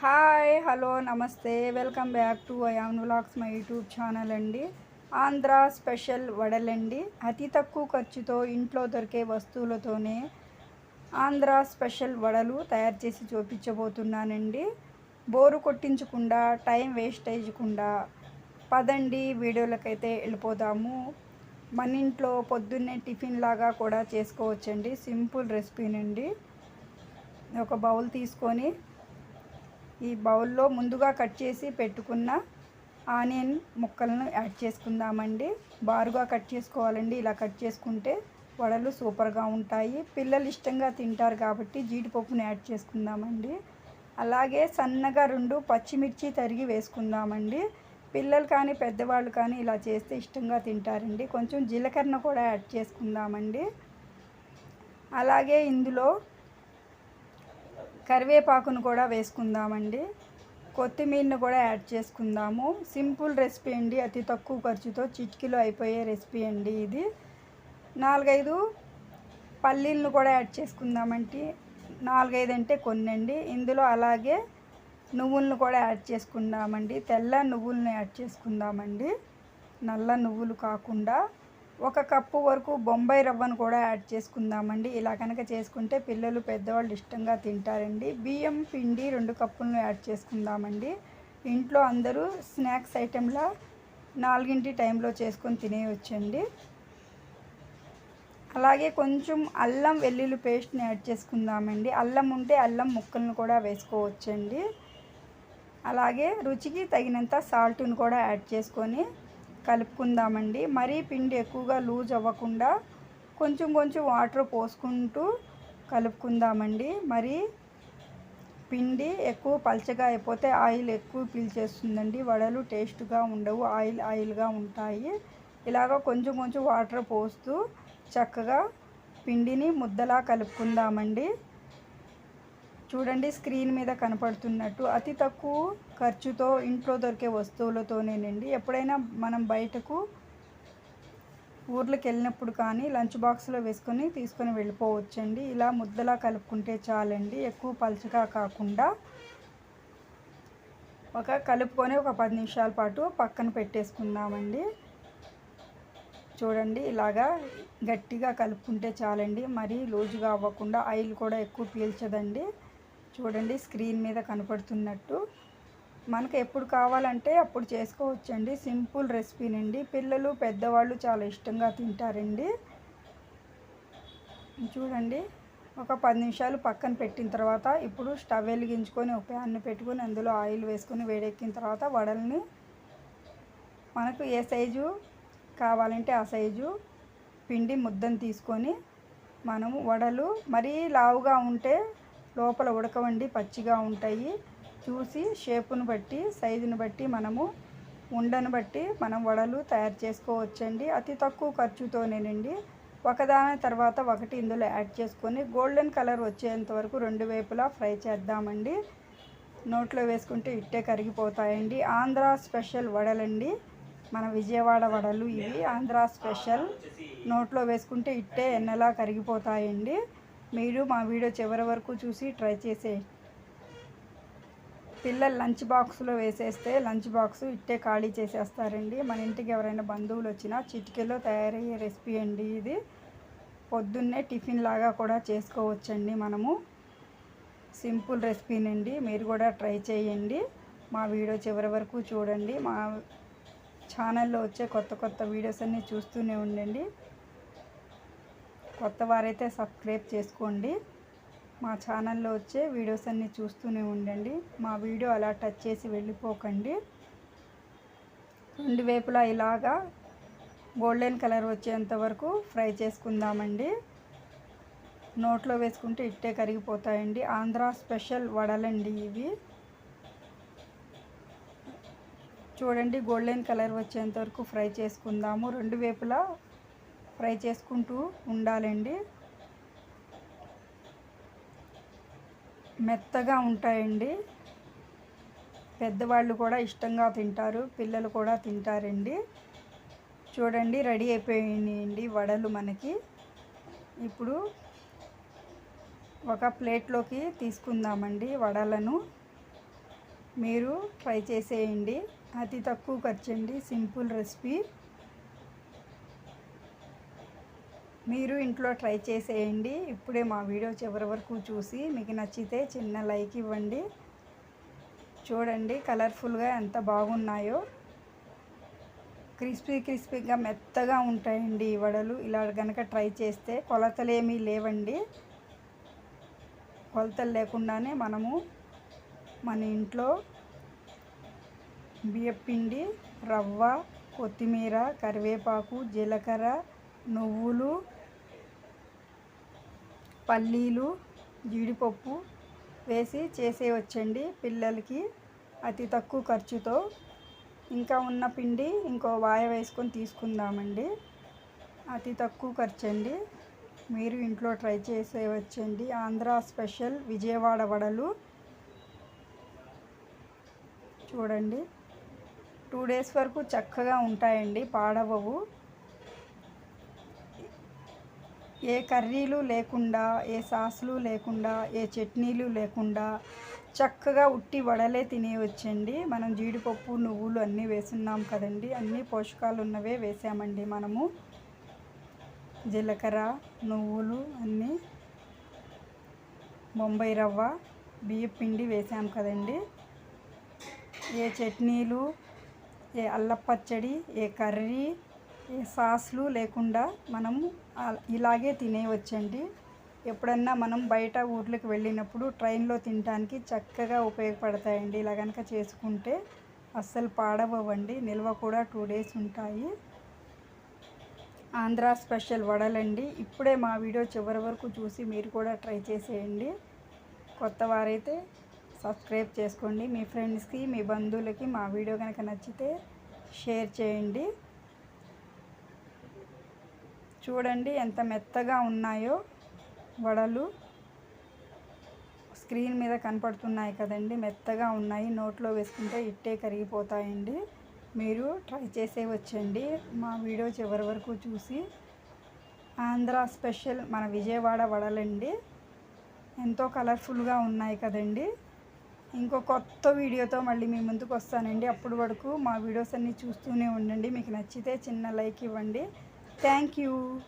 Hi hello నమస్తే. Welcome back to Ayan vlogs my YouTube channel అండి. Andhra special వడలండి. అతి తక్కువ ఖర్చుతో ఇంట్లో దొరికే వస్తువులతోనే ఆంధ్ర స్పెషల్ వడలు తయారు చేసి చూపించబోతున్నానండి. బోరు కొట్టించకుండా టైం వేస్ట్ అయ్యకుండా పదండి వీడియోలకైతే వెళ్ళిపోదాము. మన ఇంట్లో పొద్దున్నే టిఫిన్ లాగా కూడా చేసుకోవచ్చండి. సింపుల్ రెసిపీనండి. ఒక బౌల్ తీసుకొని ఈ బౌల్లో ముందుగా కట్ చేసి పెట్టుకున్న ఆనియన్ ముక్కలను యాడ్ చేసుకుందామండి. బారుగా కట్ చేసుకోవాలండి. ఇలా కట్ చేసుకుంటే వడలు సూపర్గా ఉంటాయి. పిల్లలు ఇష్టంగా తింటారు కాబట్టి జీడిపప్పును యాడ్ చేసుకుందామండి. అలాగే సన్నగా రెండు పచ్చిమిర్చి తరిగి వేసుకుందామండి. పిల్లలు కానీ పెద్దవాళ్ళు కానీ ఇలా చేస్తే ఇష్టంగా తింటారండి. కొంచెం జీలకర్ర కూడా యాడ్ చేసుకుందామండి. అలాగే ఇందులో కరివేపాకును కూడా వేసుకుందామండి. కొత్తిమీరను కూడా యాడ్ చేసుకుందాము. సింపుల్ రెసిపీ అండి. అతి తక్కువ ఖర్చుతో చిటికీలో అయిపోయే రెసిపీ అండి ఇది. నాలుగైదు పల్లీలను కూడా యాడ్ చేసుకుందామంటే నాలుగైదు అంటే కొన్ని అండి ఇందులో అలాగే నువ్వులను కూడా యాడ్ చేసుకుందామండి. తెల్ల నువ్వులను యాడ్ చేసుకుందామండి. నల్ల నువ్వులు కాకుండా ఒక కప్పు వరకు బొంబాయి రవ్వను కూడా యాడ్ చేసుకుందామండి. ఇలా కనుక చేసుకుంటే పిల్లలు పెద్దవాళ్ళు ఇష్టంగా తింటారండి. బియ్యం పిండి రెండు కప్పులను యాడ్ చేసుకుందామండి. ఇంట్లో అందరూ స్నాక్స్ ఐటెంలా నాలుగింటి టైంలో చేసుకొని తినేయొచ్చండి. అలాగే కొంచెం అల్లం వెల్లుల్లి పేస్ట్ని యాడ్ చేసుకుందామండి. అల్లం ఉంటే అల్లం ముక్కలను కూడా వేసుకోవచ్చండి. అలాగే రుచికి తగినంత సాల్ట్ను కూడా యాడ్ చేసుకొని కలుపుకుందామండి. మరీ పిండి ఎక్కువగా లూజ్ అవ్వకుండా కొంచెం కొంచెం వాటర్ పోసుకుంటూ కలుపుకుందామండి. మరి పిండి ఎక్కువ పల్చగా అయిపోతే ఆయిల్ ఎక్కువ పీల్చేస్తుందండి. వడలు టేస్ట్గా ఉండవు ఆయిల్ ఆయిల్గా ఉంటాయి. ఇలాగ కొంచెం కొంచెం వాటర్ పోస్తూ చక్కగా పిండిని ముద్దలా కలుపుకుందామండి. చూడండి స్క్రీన్ మీద కనపడుతున్నట్టు అతి తక్కువ ఖర్చుతో ఇంట్లో దొరికే వస్తువులతోనేనండి ఎప్పుడైనా మనం బయటకు ఊర్లకు వెళ్ళినప్పుడు కానీ లంచ్ బాక్స్లో వేసుకొని తీసుకొని వెళ్ళిపోవచ్చండి. ఇలా ముద్దలా కలుపుకుంటే చాలండి. ఎక్కువ పలుచగా కాకుండా ఒక కలుపుకొని ఒక పది నిమిషాల పాటు పక్కన పెట్టేసుకుందామండి. చూడండి ఇలాగా గట్టిగా కలుపుకుంటే చాలండి. మరీ లూజుగా అవ్వకుండా ఆయిల్ కూడా ఎక్కువ పీల్చదండి. చూడండి స్క్రీన్ మీద కనపడుతున్నట్టు. మనకు ఎప్పుడు కావాలంటే అప్పుడు చేసుకోవచ్చండి. సింపుల్ రెసిపీనండి పిల్లలు పెద్దవాళ్ళు చాలా ఇష్టంగా తింటారండి. చూడండి. ఒక పది నిమిషాలు పక్కన పెట్టిన తర్వాత ఇప్పుడు స్టవ్ వెలిగించుకొని ఒక ప్యాన్ పెట్టుకొని అందులో ఆయిల్ వేసుకొని వేడెక్కిన తర్వాత వడల్ని మనకు ఏ సైజు కావాలంటే ఆ సైజు పిండి ముద్దను తీసుకొని మనము వడలు మరీ లావుగా ఉంటే లోపల ఉడకవండి పచ్చిగా ఉంటాయి. చూసి షేపును బట్టి సైజును బట్టి మనము ఉండను బట్టి మనం వడలు తయారు చేసుకోవచ్చండి. అతి తక్కువ ఖర్చుతోనేనండి. ఒకదాని తర్వాత ఒకటి ఇందులో యాడ్ చేసుకొని గోల్డెన్ కలర్ వచ్చేంత వరకు రెండు వైపులా ఫ్రై చేద్దామండి. నోట్లో వేసుకుంటే ఇట్టే కరిగిపోతాయండి. ఆంధ్ర స్పెషల్ వడలండి. మన విజయవాడ వడలు ఇవి. ఆంధ్ర స్పెషల్ నోట్లో వేసుకుంటే ఇట్టే ఎన్నెలా కరిగిపోతాయండి. మీరు మా వీడియో చివరి వరకు చూసి ట్రై చేసేయండి. పిల్లలు లంచ్ బాక్స్లో వేసేస్తే లంచ్ బాక్స్ ఇట్టే ఖాళీ చేసేస్తారండి. మన ఇంటికి ఎవరైనా బంధువులు వచ్చినా చిటికెలో తయారయ్యే రెసిపీ అండి ఇది. పొద్దున్నే టిఫిన్ లాగా కూడా చేసుకోవచ్చండి మనము. సింపుల్ రెసిపీనండి. మీరు కూడా ట్రై చేయండి. మా వీడియో చివరి వరకు చూడండి. మా ఛానల్లో వచ్చే కొత్త కొత్త వీడియోస్ అన్నీ చూస్తూనే ఉండండి. కొత్త వారైతే సబ్స్క్రైబ్ చేసుకోండి. మా ఛానల్లో వచ్చే వీడియోస్ అన్నీ చూస్తూనే ఉండండి. మా వీడియో అలా టచ్ చేసి వెళ్ళిపోకండి. రెండు వైపులా ఇలాగా గోల్డెన్ కలర్ వచ్చేంత వరకు ఫ్రై చేసుకుందామండి. నోట్లో వేసుకుంటే ఇట్టే కరిగిపోతాయండి. ఆంధ్ర స్పెషల్ వడలండి ఇవి. చూడండి గోల్డెన్ కలర్ వచ్చేంత వరకు ఫ్రై చేసుకుందాము. రెండు వైపులా ఫ్రై చేసుకుంటూ ఉండాలండి. మెత్తగా ఉంటాయండి. పెద్దవాళ్ళు కూడా ఇష్టంగా తింటారు పిల్లలు కూడా తింటారండి. చూడండి రెడీ అయిపోయినాయండి వడలు మనకి. ఇప్పుడు ఒక ప్లేట్లోకి తీసుకుందామండి వడలను. మీరు ట్రై చేసేయండి. అతి తక్కువ ఖర్చు అండి సింపుల్ రెసిపీ. మీరు ఇంట్లో ట్రై చేసేయండి. ఇప్పుడే మా వీడియో చివరి వరకు చూసి మీకు నచ్చితే చిన్న లైక్ ఇవ్వండి. చూడండి కలర్ఫుల్గా ఎంత బాగున్నాయో. క్రిస్పీ క్రిస్పీగా మెత్తగా ఉంటాయండి ఈ వడలు. ఇలా కనుక ట్రై చేస్తే కొలతలేమీ లేవండి. కొలతలు లేకుండానే మనము మన ఇంట్లో బియ్యపిండి రవ్వ కొత్తిమీర కరివేపాకు జీలకర్ర నువ్వులు పల్లీలు జీడిపప్పు వేసి చేసేయవచ్చండి పిల్లలకి అతి తక్కువ ఖర్చుతో. ఇంకా ఉన్న పిండి ఇంకో వాయ వేసుకొని తీసుకుందామండి. అతి తక్కువ ఖర్చు అండి మీరు ఇంట్లో ట్రై చేసేయవచ్చండి ఆంధ్ర స్పెషల్ విజయవాడ వడలు. చూడండి. టూ డేస్ వరకు చక్కగా ఉంటాయండి పాడవవు. ఏ కర్రీలు లేకుండా ఏ సాసులు లేకుండా ఏ చట్నీలు లేకుండా చక్కగా ఉట్టి వడలే తినేయవచ్చండి మనం జీడిపప్పు నువ్వులు అన్నీ వేసున్నాం కదండి. అన్నీ పోషకాలు ఉన్నవే వేసామండి మనము. జీలకర్ర నువ్వులు అన్నీ బొంబాయి రవ్వ బియ్య పిండి వేసాం కదండి. ఏ చట్నీలు ఏ అల్లపచ్చడి ఏ కర్రీ సాస్లు లేకుండా మనం ఇలాగే తినేయవచ్చండి ఎప్పుడన్నా మనం బయట ఊర్లకు వెళ్ళినప్పుడు ట్రైన్లో తినడానికి చక్కగా ఉపయోగపడతాయండి. ఇలా కనుక చేసుకుంటే అస్సలు పాడవండి నిల్వ కూడా టూ డేస్ ఉంటాయి. ఆంధ్ర స్పెషల్ వడలండి. ఇప్పుడే మా వీడియో చివరి వరకు చూసి మీరు కూడా ట్రై చేసేయండి. కొత్త వారైతే సబ్స్క్రైబ్ చేసుకోండి. మీ ఫ్రెండ్స్కి మీ బంధువులకి మా వీడియో కనుక నచ్చితే షేర్ చేయండి. చూడండి ఎంత మెత్తగా ఉన్నాయో వడలు. స్క్రీన్ మీద కనపడుతున్నాయి కదండి మెత్తగా ఉన్నాయి. నోట్లో వేసుకుంటే ఇట్టే కరిగిపోతాయండి. మీరు ట్రై చేసే వచ్చండి. మా వీడియో చివరి వరకు చూసి. ఆంధ్ర స్పెషల్ మన విజయవాడ వడలండి. ఎంతో కలర్ఫుల్గా ఉన్నాయి కదండి. ఇంకో కొత్త వీడియోతో మళ్ళీ మీ ముందుకు వస్తానండి. అప్పటి వరకు మా వీడియోస్ అన్నీ చూస్తూనే ఉండండి. మీకు నచ్చితే చిన్న లైక్ ఇవ్వండి. Thank you.